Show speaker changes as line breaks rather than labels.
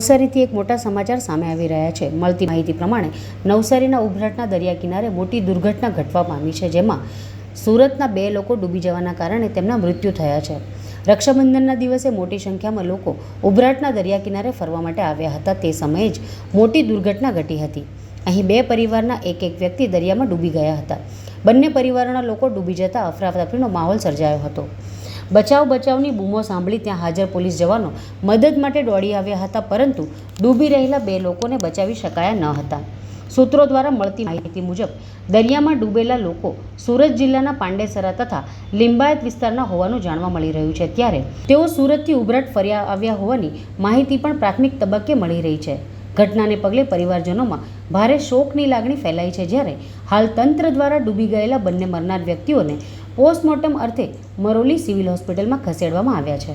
નવસારીથી એક મોટા સમાચાર સામે આવી રહ્યા છે. મળતી માહિતી પ્રમાણે નવસારીના ઉભરાટના દરિયા કિનારે મોટી દુર્ઘટના ઘટવા પામી છે, જેમાં સુરતના બે લોકો ડૂબી જવાના કારણે તેમના મૃત્યુ થયા છે. રક્ષાબંધનના દિવસે મોટી સંખ્યામાં લોકો ઉભરાટના દરિયા કિનારે ફરવા માટે આવ્યા હતા. તે સમયે જ મોટી દુર્ઘટના ઘટી હતી. અહીં બે પરિવારના એક એક વ્યક્તિ દરિયામાં ડૂબી ગયા હતા. બંને પરિવારોના લોકો ડૂબી જતા અફરાતફરીનો માહોલ સર્જાયો હતો. બચાવ બચાવની બૂમો સાંભળી ત્યાં હાજર પોલીસ જવાનો મદદ માટે દોડી આવ્યા હતા, પરંતુ ડૂબી રહેલા બે લોકોને બચાવી શકાયા ન હતા. સૂત્રો દ્વારા મળતી માહિતી મુજબ, દરિયામાં ડૂબેલા લોકો સુરત જિલ્લાના પાંડેસરા તથા લિંબાયત વિસ્તારના હોવાનું જાણવા મળી રહ્યું છે. ત્યારે તેઓ સુરતથી ઉભરાટ ફર્યા આવ્યા હોવાની માહિતી પણ પ્રાથમિક તબક્કે મળી રહી છે. ઘટનાને પગલે પરિવારજનોમાં ભારે શોકની લાગણી ફેલાઈ છે જ્યારે હાલ તંત્ર દ્વારા ડૂબી ગયેલા બંને મરનાર વ્યક્તિઓને પોસ્ટમોર્ટમ અર્થે મરોલી સિવિલ હોસ્પિટલમાં ખસેડવામાં આવ્યા છે.